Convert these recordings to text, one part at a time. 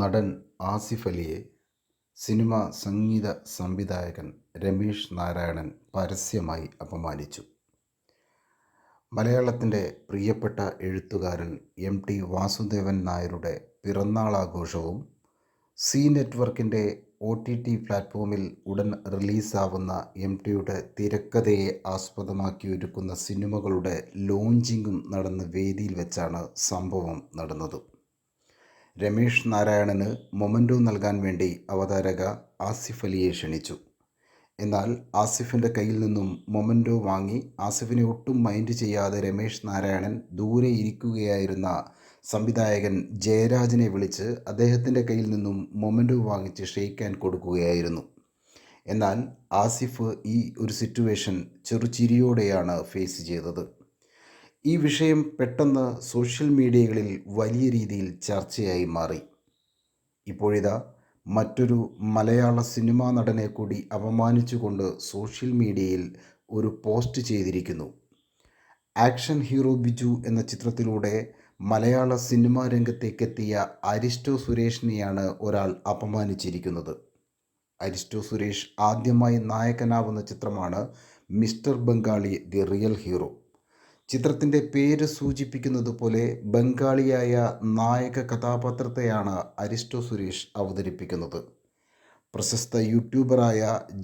നടൻ ആസിഫ് അലിയെ സിനിമാ സംഗീത സംവിധായകൻ രമേഷ് നാരായണൻ പരസ്യമായി അപമാനിച്ചു. മലയാളത്തിന്റെ പ്രിയപ്പെട്ട എഴുത്തുകാരൻ എം ടി വാസുദേവൻ നായരുടെ പിറന്നാളാഘോഷവും സി നെറ്റ്വർക്കിന്റെ ഒ ടി ടി പ്ലാറ്റ്ഫോമിൽ ഉടൻ റിലീസാവുന്ന എം ടിയുടെ തിരക്കഥയെ ആസ്പദമാക്കി ഒരുക്കുന്ന സിനിമകളുടെ ലോഞ്ചിങ്ങും നടന്ന വേദിയിൽ വെച്ചാണ് സംഭവം നടന്നത്. രമേശ് നാരായണന് മൊമന്റോ നൽകാൻ വേണ്ടി അവതാരക ആസിഫ് അലിയെ ക്ഷണിച്ചു. എന്നാൽ ആസിഫിന്റെ കയ്യിൽ നിന്നും മൊമന്റോ വാങ്ങി ആസിഫിനെ ഒട്ടും മൈൻഡ് ചെയ്യാതെ രമേഷ് നാരായണൻ ദൂരെ ഇരിക്കുകയായിരുന്ന സംവിധായകൻ ജയരാജനെ വിളിച്ച് അദ്ദേഹത്തിന്റെ കയ്യിൽ നിന്നും മൊമന്റോ വാങ്ങിച്ച് ഷെയ്ക്കാൻ കൊടുക്കുകയായിരുന്നു. എന്നാൽ ആസിഫ് ഈ ഒരു സിറ്റുവേഷൻ ചെറുചിരിയോടെയാണ് ഫേസ് ചെയ്തത്. ഈ വിഷയം പെട്ടെന്ന് സോഷ്യൽ മീഡിയകളിൽ വലിയ രീതിയിൽ ചർച്ചയായി മാറി. ഇപ്പോഴിതാ മറ്റൊരു മലയാള സിനിമാ നടനെ കൂടി അപമാനിച്ചുകൊണ്ട് സോഷ്യൽ മീഡിയയിൽ ഒരു പോസ്റ്റ് ചെയ്തിരിക്കുന്നു. ആക്ഷൻ ഹീറോ ബിജു എന്ന ചിത്രത്തിലൂടെ മലയാള സിനിമാ രംഗത്തേക്കെത്തിയ അരിസ്റ്റോ സുരേഷിനെയാണ് ഒരാൾ അപമാനിച്ചിരിക്കുന്നത്. അരിസ്റ്റോ സുരേഷ് ആദ്യമായി നായകനാവുന്ന ചിത്രമാണ് mister Bengali the real hero. ചിത്രത്തിന്റെ പേര് സൂചിപ്പിക്കുന്നത് പോലെ ബംഗാളിയായ നായക കഥാപാത്രത്തെയാണ് അരിസ്റ്റോ സുരേഷ് അവതരിപ്പിക്കുന്നത്. പ്രശസ്ത യൂട്യൂബറായ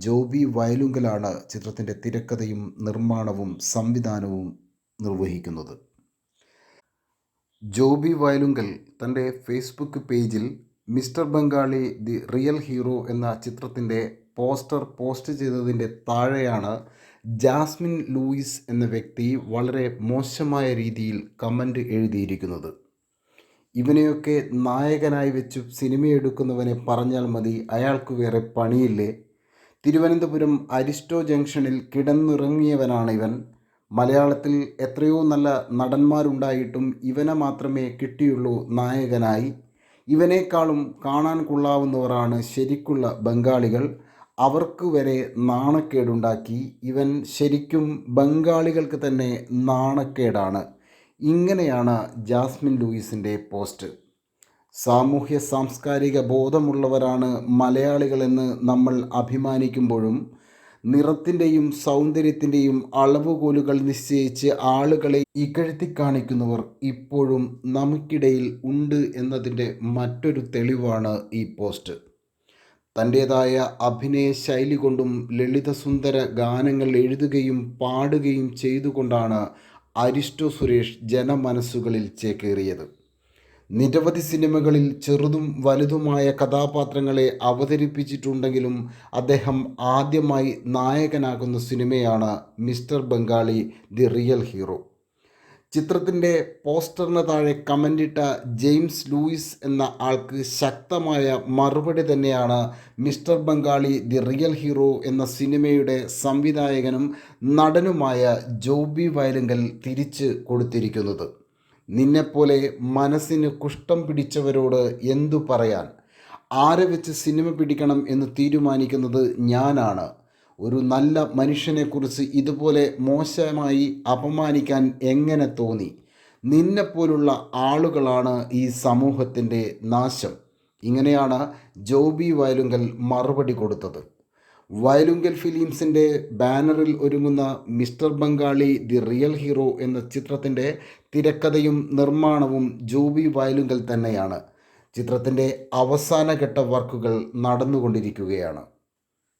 ജോബി വയലുങ്കലാണ് ചിത്രത്തിന്റെ തിരക്കഥയും നിർമ്മാണവും സംവിധാനവും നിർവഹിക്കുന്നത്. ജോബി വയലുങ്കൽ തന്റെ ഫേസ്ബുക്ക് പേജിൽ mister Bengali the real hero എന്ന ചിത്രത്തിന്റെ പോസ്റ്റർ പോസ്റ്റ് ചെയ്തതിന്റെ താഴെയാണ് ജാസ്മിൻ ലൂയിസ് എന്ന വ്യക്തി വളരെ മോശമായ രീതിയിൽ കമന്റ് എഴുതിയിരിക്കുന്നത്. ഇവനെയൊക്കെ നായകനായി വെച്ച് സിനിമയെടുക്കുന്നവനെ പറഞ്ഞാൽ മതി അയാൾക്ക് വേറെ പണിയില്ലേ? തിരുവനന്തപുരം അരിസ്റ്റോ ജംഗ്ഷനിൽ കിടന്നിറങ്ങിയവനാണ് ഇവൻ. മലയാളത്തിൽ എത്രയോ നല്ല നടന്മാരുണ്ടായിട്ടും ഇവനെ മാത്രമേ കിട്ടിയുള്ളൂ നായകനായി. ഇവനേക്കാളും കാണാൻ കൊള്ളാവുന്നവരാണ് ശരിക്കുള്ള ബംഗാളികൾ. അവർക്ക് വരെ നാണക്കേടുണ്ടാക്കി. ഇവൻ ശരിക്കും ബംഗാളികൾക്ക് തന്നെ നാണക്കേടാണ്. ഇങ്ങനെയാണ് ജാസ്മിൻ ലൂയിസിന്റെ പോസ്റ്റ്. സാമൂഹ്യ സാംസ്കാരിക ബോധമുള്ളവരാണ് മലയാളികളെന്ന് നമ്മൾ അഭിമാനിക്കുമ്പോഴും നിറത്തിന്റെയും സൗന്ദര്യത്തിന്റെയും അളവുകോലുകൾ നിശ്ചയിച്ച് ആളുകളെ ഇകഴ്ത്തി കാണിക്കുന്നവർ ഇപ്പോഴും നമുക്കിടയിൽ ഉണ്ട് എന്നതിന്റെ മറ്റൊരു തെളിവാണ് ഈ പോസ്റ്റ്. തന്റേതായ അഭിനയ ശൈലി കൊണ്ടും ലളിതസുന്ദര ഗാനങ്ങൾ എഴുതുകയും പാടുകയും ചെയ്തുകൊണ്ടാണ് അരിസ്റ്റോ സുരേഷ് ജനമനസ്സുകളിൽ ചേക്കേറിയത്. നിരവധി സിനിമകളിൽ ചെറുതും വലുതുമായ കഥാപാത്രങ്ങളെ അവതരിപ്പിച്ചിട്ടുണ്ടെങ്കിലും അദ്ദേഹം ആദ്യമായി നായകനാകുന്ന സിനിമയാണ് mister Bengali the real hero. ചിത്രത്തിന്റെ പോസ്റ്ററിന് താഴെ കമന്റിട്ട ജെയിംസ് ലൂയിസ് എന്ന ആൾക്ക് ശക്തമായ മറുപടി തന്നെയാണ് mister Bengali the real hero എന്ന സിനിമയുടെ സംവിധായകനും നടനുമായ ജോബി വയലുങ്കൽ തിരിച്ച് കൊടുത്തിരിക്കുന്നത്. നിന്നെപ്പോലെ മനസ്സിന് കുഷ്ഠം പിടിച്ചവരോട് എന്തു പറയാൻ? ആരെ വെച്ച് സിനിമ പിടിക്കണം എന്ന് തീരുമാനിക്കുന്നത് ഞാനാണ്. ഒരു നല്ല മനുഷ്യനെക്കുറിച്ച് ഇതുപോലെ മോശമായി അപമാനിക്കാൻ എങ്ങനെ തോന്നി? നിന്നെപ്പോലുള്ള ആളുകളാണ് ഈ സമൂഹത്തിന്റെ നാശം. ഇങ്ങനെയാണ് ജോബി വയലുങ്കൽ മറുപടി കൊടുത്തത്. വയലുങ്കൽ ഫിലിംസിന്റെ ബാനറിൽ ഒരുങ്ങുന്ന mister Bengali the real hero എന്ന ചിത്രത്തിന്റെ തിരക്കഥയും നിർമ്മാണവും ജോബി വയലുങ്കൽ തന്നെയാണ്. ചിത്രത്തിന്റെ അവസാനഘട്ട വർക്കുകൾ നടന്നുകൊണ്ടിരിക്കുകയാണ്.